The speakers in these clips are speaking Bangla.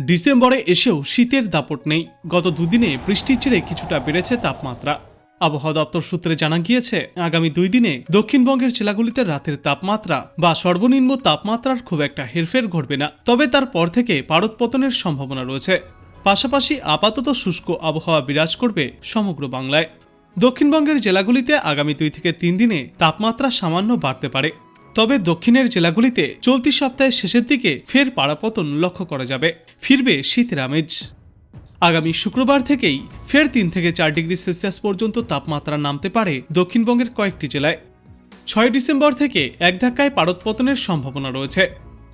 ডিসেম্বরে এসেও শীতের দাপট নেই। গত দুদিনে বৃষ্টির ছেড়ে কিছুটা বেড়েছে তাপমাত্রা। আবহাওয়া দপ্তর সূত্রে জানা গিয়েছে, আগামী দুই দিনে দক্ষিণবঙ্গের জেলাগুলিতে রাতের তাপমাত্রা বা সর্বনিম্ন তাপমাত্রার খুব একটা হেরফের ঘটবে না। তবে তারপর থেকে পারদপতনের সম্ভাবনা রয়েছে। পাশাপাশি আপাতত শুষ্ক আবহাওয়া বিরাজ করবে সমগ্র বাংলায়। দক্ষিণবঙ্গের জেলাগুলিতে আগামী দুই থেকে তিন দিনে তাপমাত্রা সামান্য বাড়তে পারে। তবে দক্ষিণের জেলাগুলিতে চলতি সপ্তাহের শেষের দিকে ফের পাড়াপতন লক্ষ্য করা যাবে। ফিরবে শীতের আমেজ আগামী শুক্রবার থেকেই ফের তিন থেকে চার ডিগ্রি সেলসিয়াস পর্যন্ত তাপমাত্রা নামতে পারে দক্ষিণবঙ্গের কয়েকটি জেলায়। ছয় ডিসেম্বর থেকে এক ধাক্কায় পারদপতনের সম্ভাবনা রয়েছে।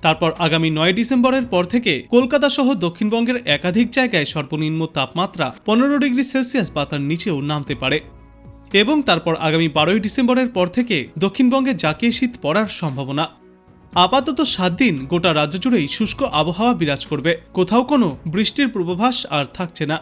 তারপর আগামী নয় ডিসেম্বরের পর থেকে কলকাতা সহ দক্ষিণবঙ্গের একাধিক জায়গায় সর্বনিম্ন তাপমাত্রা পনেরো ডিগ্রি সেলসিয়াস বা তার নিচেও নামতে পারে। এবং তারপর আগামী বারোই ডিসেম্বরের পর থেকে দক্ষিণবঙ্গে জাকিয়ে শীত পড়ার সম্ভাবনা। আপাতত সাত দিন গোটা রাজ্য জুড়েই শুষ্ক আবহাওয়া বিরাজ করবে। কোথাও কোনো বৃষ্টির পূর্বাভাস আর থাকছে না।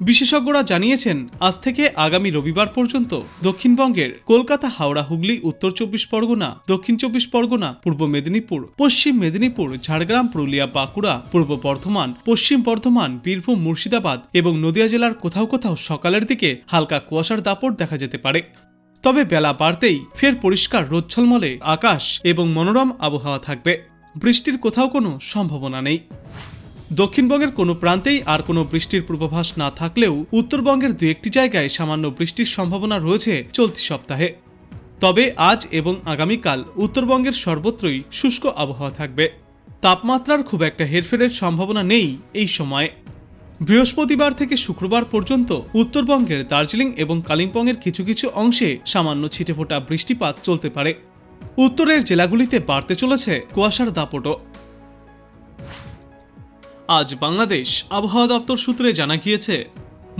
বিশেষজ্ঞরা জানিয়েছেন, আজ থেকে আগামী রবিবার পর্যন্ত দক্ষিণবঙ্গের কলকাতা, হাওড়া, হুগলি, উত্তর চব্বিশ পরগনা, দক্ষিণ চব্বিশ পরগনা, পূর্ব মেদিনীপুর, পশ্চিম মেদিনীপুর, ঝাড়গ্রাম, পুরুলিয়া, বাঁকুড়া, পূর্ব বর্ধমান, পশ্চিম বর্ধমান, বীরভূম, মুর্শিদাবাদ এবং নদিয়া জেলার কোথাও কোথাও সকালের দিকে হালকা কুয়াশার দাপট দেখা যেতে পারে। তবে বেলা বাড়তেই ফের পরিষ্কার রোজ্ছলমলে আকাশ এবং মনোরম আবহাওয়া থাকবে। বৃষ্টির কোথাও কোনো সম্ভাবনা নেই। দক্ষিণবঙ্গের কোনো প্রান্তেই আর কোনো বৃষ্টির পূর্বাভাস না থাকলেও উত্তরবঙ্গের দু একটি জায়গায় সামান্য বৃষ্টির সম্ভাবনা রয়েছে চলতি সপ্তাহে। তবে আজ এবং আগামীকাল উত্তরবঙ্গের সর্বত্রই শুষ্ক আবহাওয়া থাকবে। তাপমাত্রার খুব একটা হেরফেরের সম্ভাবনা নেই এই সময়ে। বৃহস্পতিবার থেকে শুক্রবার পর্যন্ত উত্তরবঙ্গের দার্জিলিং এবং কালিম্পংয়ের কিছু কিছু অংশে সামান্য ছিটেফোঁটা বৃষ্টিপাত চলতে পারে। উত্তরের জেলাগুলিতে বাড়তে চলেছে কুয়াশার দাপটও। আজ বাংলাদেশ আবহাওয়া দপ্তর সূত্রে জানা গিয়েছে,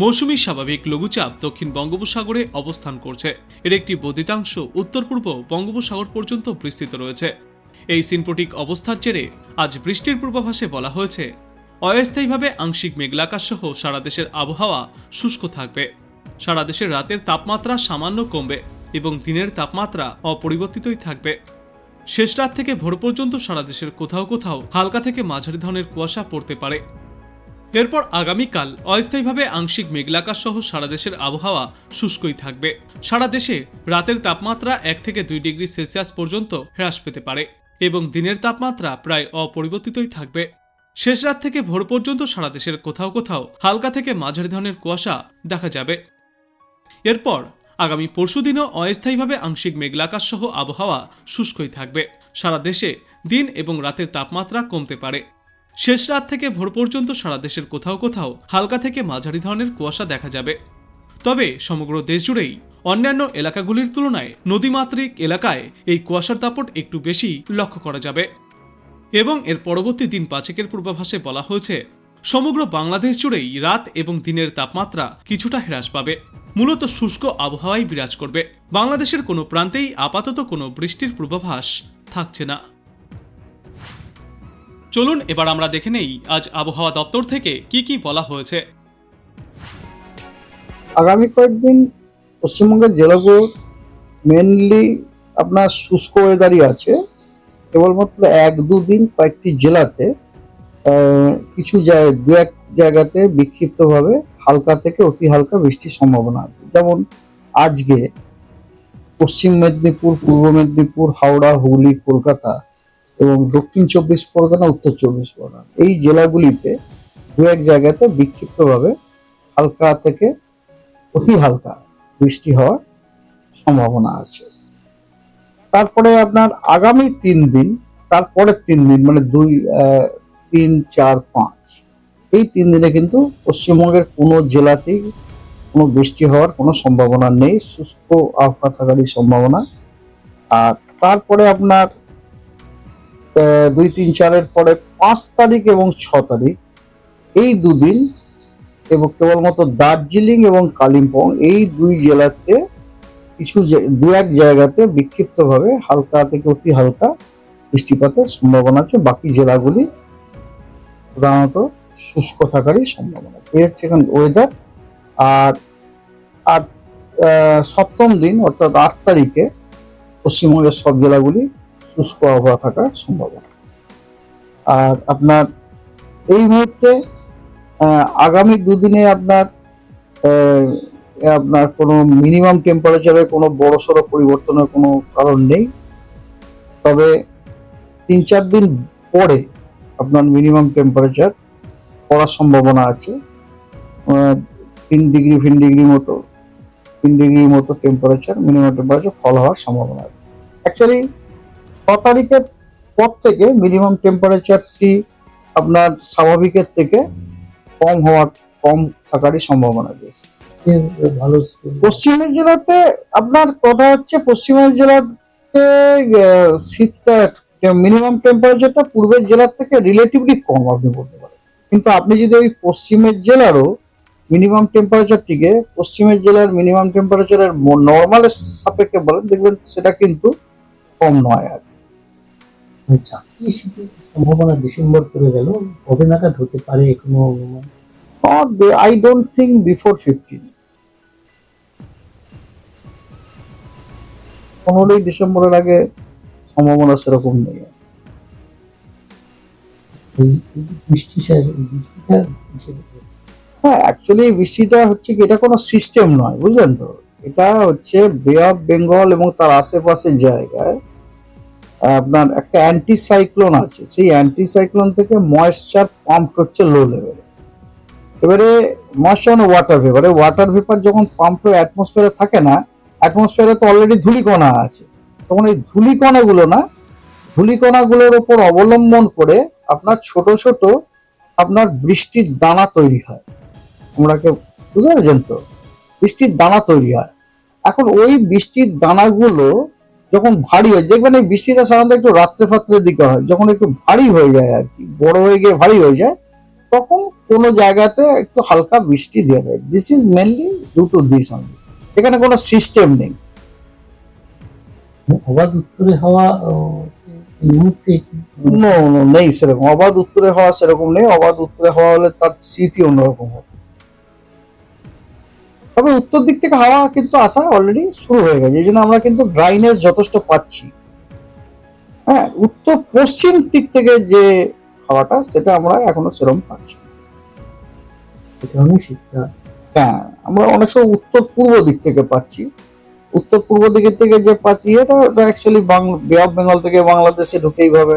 মৌসুমি স্বাভাবিক লঘুচাপ দক্ষিণ বঙ্গোপসাগরে অবস্থান করছে। এর একটি বদ্ধিতাংশ উত্তর পূর্ব বঙ্গোপসাগর পর্যন্ত বিস্তৃত রয়েছে। এই সিনপোটিক অবস্থার জেরে আজ বৃষ্টির পূর্বাভাসে বলা হয়েছে, অস্থায়ীভাবে আংশিক মেঘলাকাশ সহ সারা দেশের আবহাওয়া শুষ্ক থাকবে। সারা দেশের রাতের তাপমাত্রা সামান্য কমবে এবং দিনের তাপমাত্রা অপরিবর্তিতই থাকবে। শেষ রাত থেকে ভোর পর্যন্ত সারা দেশের কোথাও কোথাও হালকা থেকে মাঝারি ধরনের কুয়াশা পড়তে পারে। এরপর আগামীকাল অস্থায়ীভাবে আংশিক মেঘলাকাশ সহ সারা দেশের আবহাওয়া শুষ্কই থাকবে। সারা দেশে রাতের তাপমাত্রা এক থেকে দুই ডিগ্রি সেলসিয়াস পর্যন্ত হ্রাস পেতে পারে এবং দিনের তাপমাত্রা প্রায় অপরিবর্তিতই থাকবে। শেষ রাত থেকে ভোর পর্যন্ত সারা দেশের কোথাও কোথাও হালকা থেকে মাঝারি ধরনের কুয়াশা দেখা যাবে। এরপর আগামী পরশুদিনও অস্থায়ীভাবে আংশিক মেঘলাকাশ সহ আবহাওয়া শুষ্কই থাকবে। সারা দেশে দিন এবং রাতের তাপমাত্রা কমতে পারে। শেষ রাত থেকে ভোর পর্যন্ত সারা দেশের কোথাও কোথাও হালকা থেকে মাঝারি ধরনের কুয়াশা দেখা যাবে। তবে সমগ্র দেশ জুড়েই অন্যান্য এলাকাগুলির তুলনায় নদীমাতৃক এলাকায় এই কুয়াশার দাপট একটু বেশি লক্ষ্য করা যাবে। এবং এর পরবর্তী দিন পাঁচেকের পূর্বাভাসে বলা হয়েছে, সমগ্র বাংলাদেশ জুড়েই রাত এবং দিনের তাপমাত্রা কিছুটা হ্রাস পাবে। মূলত শুষ্ক আবহাওয়াই বিরাজ করবে। বাংলাদেশের কোনো প্রান্তেই আপাতত কোনো বৃষ্টির পূর্বাভাস থাকছে না। চলুন এবার আমরা দেখে নেই আজ আবহাওয়া দপ্তর থেকে কি কি বলা হয়েছে। আগামী কয়েকদিন পশ্চিমবঙ্গের জেলাগুলো মেনলি আপনার শুষ্ক ওয়েদারই আছে। কেবলমাত্র এক দুদিন কয়েকটি জেলাতে কিছু দু এক জায়গাতে বিক্ষিপ্তভাবে হালকা থেকে অতি হালকা বৃষ্টির সম্ভাবনা আছে। যেমন আজকে পশ্চিম মেদিনীপুর, পূর্ব মেদিনীপুর, হাওড়া, হুগলি, কলকাতা এবং দক্ষিণ চব্বিশ পরগনা, উত্তর চব্বিশ পরগনা। এই জেলাগুলিতে দু এক জায়গাতে বিক্ষিপ্তভাবে হালকা থেকে অতি হালকা বৃষ্টি হওয়ার সম্ভাবনা আছে। তারপরে আপনার আগামী তিন দিন, তারপরের তিন দিন মানে দুই তিন, চার, পাঁচ এই তিন দিনে কিন্তু পশ্চিমবঙ্গের কোনো জেলাতেই কোনো বৃষ্টি হওয়ার কোনো সম্ভাবনা নেই, শুষ্ক আবহাওয়া থাকারই সম্ভাবনা। আর তারপরে আপনার দুই, তিন, চারের পরে পাঁচ তারিখ এবং ছ তারিখ, এই দুদিন এবং কেবলমাত্র দার্জিলিং এবং কালিম্পং, এই দুই জেলাতে কিছু দু এক জায়গাতে বিক্ষিপ্তভাবে হালকা থেকে অতি হালকা বৃষ্টিপাতের সম্ভাবনা আছে। বাকি জেলাগুলি প্রধানত শুষ্ক থাকারই সম্ভাবনা। এই হচ্ছে এখন ওয়েদার আর আর সপ্তম দিন, অর্থাৎ আট তারিখে পশ্চিমবঙ্গের সব জেলাগুলি শুষ্ক আবহাওয়া থাকার সম্ভাবনা। আর আপনার এই মুহূর্তে আগামী দুদিনে আপনার আপনার কোনো মিনিমাম টেম্পারেচারে কোনো বড় সড়ো পরিবর্তনের কোনো কারণ নেই। তবে তিন চার দিন পরে আপনার মিনিমাম টেম্পারেচার পড়ার সম্ভাবনা আছে। তিন ডিগ্রি ফিন ডিগ্রি মতো, তিন ডিগ্রি মতো টেম্পারেচার মিনিমাম টেম্পারেচার ফল হওয়ার সম্ভাবনা আছে। অ্যাকচুয়ালি ছ তারিখের পর থেকে মিনিমাম টেম্পারেচারটি আপনার স্বাভাবিকের থেকে কম হওয়ার, কম থাকারই সম্ভাবনা ভালো পশ্চিমের জেলাতে আপনার কথা হচ্ছে, পশ্চিমের জেলাতে শীতটা মিনিমাম টেম্পারেচারটা পূর্বের জেলার থেকে রিলেটিভলি কম, আপনি বলতে পারেন। কিন্তু আপনি যদি ওই পশ্চিমের জেলারও মিনিমাম টেম্পারেচারটিকে পশ্চিমের জেলার মিনিমাম টেম্পারেচারের নর্মালের সাপেক্ষে বলেন দেখবেন সেটা কিন্তু কম নয় আর সম্ভাবনা ডিসেম্বর করে গেল? কবে নাগাদ হতে পারে এখনও? অনুমান not I don't think before fifteen পনেরোই ডিসেম্বরের আগে সম্ভাবনা সেরকম নেই। হ্যাঁ অ্যাকচুয়ালি বৃষ্টিটা হচ্ছে কি, এটা কোনো সিস্টেম নয়, বুঝলেন তো? এটা হচ্ছে বে অফ বেঙ্গল এবং তার আশেপাশের জায়গায় আপনার একটা অ্যান্টি সাইক্লোন আছে। সেই অ্যান্টি সাইক্লোন থেকে ময়েশ্চার পাম্প হচ্ছে লো লেভেলে এবারে ময়েশ্চার মানে ওয়াটার ভেপার ওয়াটার ভেপার যখন পাম্প হয়ে অ্যাটমসফিয়ারে থাকে না অ্যাটমসফিয়ারে তো অলরেডি ধূলিকণা আছে। তখন এই ধূলিকণাগুলো না, ধূলিকণাগুলোর ওপর অবলম্বন করে আপনার ছোট ছোট আপনার বৃষ্টির দানা তৈরি হয়। আমরা কেউ বুঝতে পেরেছেন তো? বৃষ্টির দানা তৈরি হয়। এখন ওই বৃষ্টির দানাগুলো যখন ভারী হয়, দেখবেন এই বৃষ্টিটা সাধারণত একটু রাত্রে ফাত্রের দিকে হয়, যখন একটু ভারী হয়ে যায় আর কি, বড় হয়ে গিয়ে ভারী হয়ে যায়, তখন কোনো জায়গাতে একটু হালকা বৃষ্টি দিয়ে দেয়। This is mainly due to this only এখানে কোনো সিস্টেম নেই। অবাধ উত্তরে হাওয়া এই মুহূর্তে নো নো নেই সেরকম। অবাধ উত্তরে হওয়া সেরকম নেই। অবাধ উত্তরে হওয়া হলে তার স্মৃতি অন্যরকম হবে। তবে উত্তর দিক থেকে হাওয়া কিন্তু আসা অলরেডি শুরু হয়ে গেছে। এই জন্য আমরা কিন্তু ড্রাইনেস যথেষ্ট পাচ্ছি। হ্যাঁ উত্তর পশ্চিম দিক থেকে যে হাওয়াটা সেটা আমরা এখনও সেরকম পাচ্ছি হ্যাঁ আমরা অনেক সময় উত্তর পূর্ব দিক থেকে পাচ্ছি। উত্তর পূর্ব দিকের থেকে যে পাচ্ছি এটা অ্যাকচুয়ালি বে অফ বেঙ্গল থেকে বাংলাদেশে ঢুকে এইভাবে